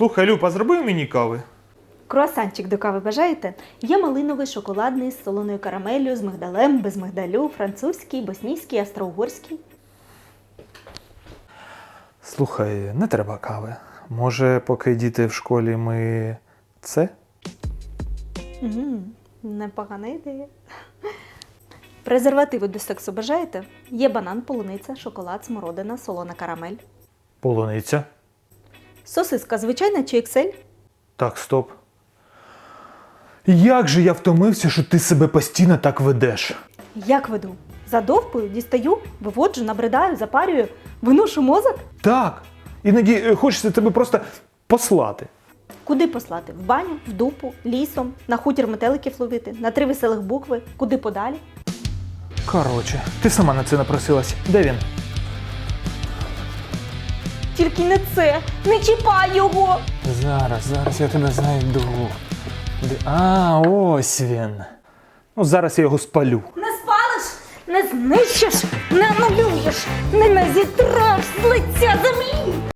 Слухай, Люба, зроби мені кави. Круасанчик до кави бажаєте? Є малиновий, шоколадний з солоною карамеллю, з мигдалем, без мигдалю, французький, боснійський, австро-угорський. Слухай, не треба кави. Може, поки діти в школі ми це? Мгм, непогана ідея. Презервативи до сексу бажаєте? Є банан, полуниця, шоколад, смородина, солона карамель. Полуниця. Сосиска звичайна чи ексель? Так, стоп. Як же я втомився, що ти себе постійно так ведеш? Як веду? Задовпую, дістаю, виводжу, набридаю, запарюю, виношу мозок? Так. Іноді е, хочеться тебе просто послати. Куди послати? В баню, в дупу, лісом, на хутір метеликів ловити, на три веселих букви, куди подалі? Коротше, ти сама на це напросилась. Де він? Тільки не це! Не чіпай його! Зараз, зараз я тебе знайду. Де- А, ось він. Ну, зараз я його спалю. Не спалиш, не знищиш, не анулюєш, не назітреш з лиця землі!